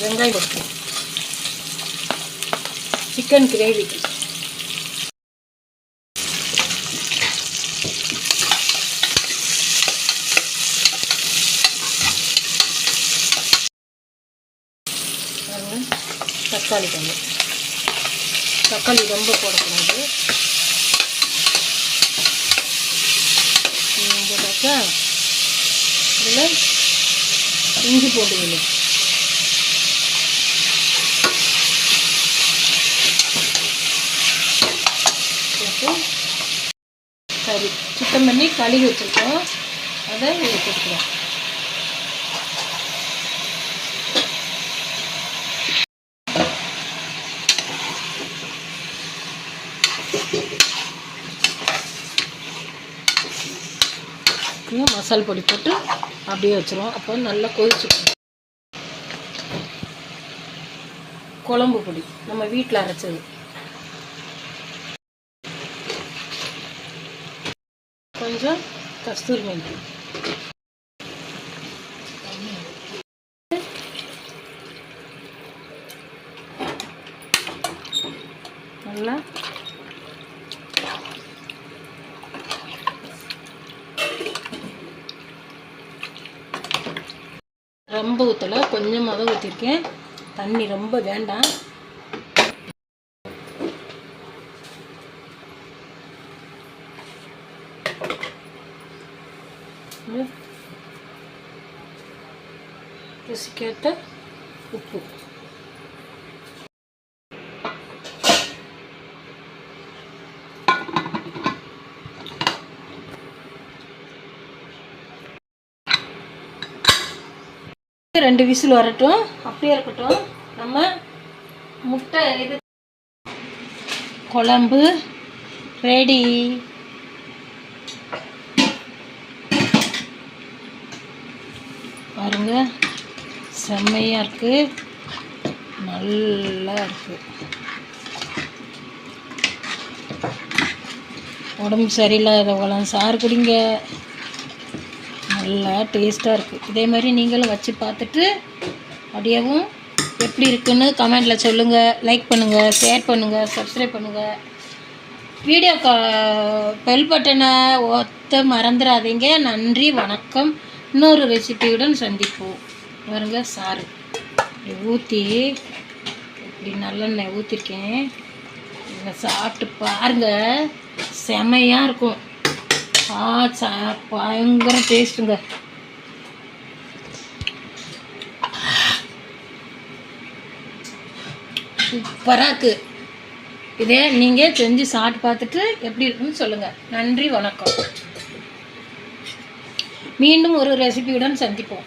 வெங்காயம் கொடுக்கணும். சிக்கன் கிரேவிக்கு தக்காளி கொஞ்சம் தக்காளி ரொம்ப போடக்கூடாது. போட்டாக்கா இதில் இஞ்சி பூண்டு விழும் போட்டு கறி சுத்தம் பண்ணி கழுவி வச்சுருக்கோம். அதை கொடுத்துருவோம். கொடுக்குறோம் மசால் பொடி போட்டு அப்படியே வச்சிருவோம். அப்போ நல்லா கொதிச்சுக்கும் குழம்பு பொடி. நம்ம வீட்டில் அரைச்சது. கொஞ்சம் கஸ்தூரி மெந்தி நல்லா ரொம்ப ஊற்றலை கொஞ்சமாக தான் ஊற்றிருக்கேன் தண்ணி ரொம்ப வேண்டாம். ருசிக்கேற்ற உப்பு ரெண்டு விசில் வரட்டும். அப்படியே இருக்கட்டும். நம்ம முட்டை இது. குழம்பு. ரெடி பாருங்க. செம்மையாக இருக்குது நல்லா இருக்குது உடம்பு சரியில்லாதவங்களாம் சாறு குடிங்க. நல்லா டேஸ்ட்டாக இருக்குது இதே மாதிரி நீங்களும் வச்சு பார்த்துட்டு அப்படியேவும் எப்படி இருக்குன்னு கமெண்டில் சொல்லுங்கள் லைக் பண்ணுங்கள் ஷேர் பண்ணுங்கள் சப்ஸ்கிரைப் பண்ணுங்கள் வீடியோ கா பெல் பட்டனை ஒத்த மறந்துடாதீங்க நன்றி வணக்கம். இன்னொரு ரெசிபியுடன் சந்திப்போம். பாருங்க சாறு. ஊற்றி இப்படி நல்லெண்ணெய் ஊற்றிருக்கேன் இதை சாப்பிட்டு பாருங்க செமையாக இருக்கும். ஆ சா பயங்கர டேஸ்ட்டுங்க சூப்பராக இருக்குது இதே நீங்கள் செஞ்சு சாப்பிட்டு பார்த்துட்டு எப்படி இருக்குன்னு சொல்லுங்கள் நன்றி வணக்கம். மீண்டும் ஒரு ரெசிபியுடன் சந்திப்போம்.